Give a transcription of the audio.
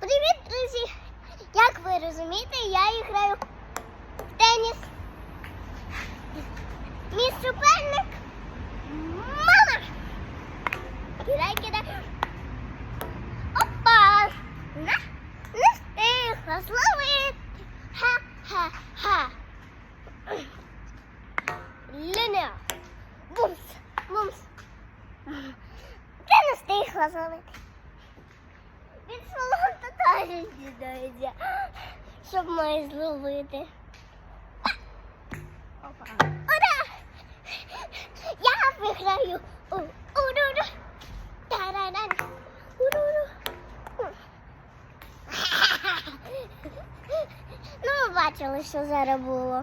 Привіт, друзі! Як ви розумієте, я граю в теніс. Мій супер Кидай, кидай. Опа! На, не встигла зловити. Ха-ха-ха. Леня. Бумс, бумс. Ти не встигла зловити. Від свого татарі дідається, щоб має зловити. Ура! Я виграю! Бачили, що зараз було.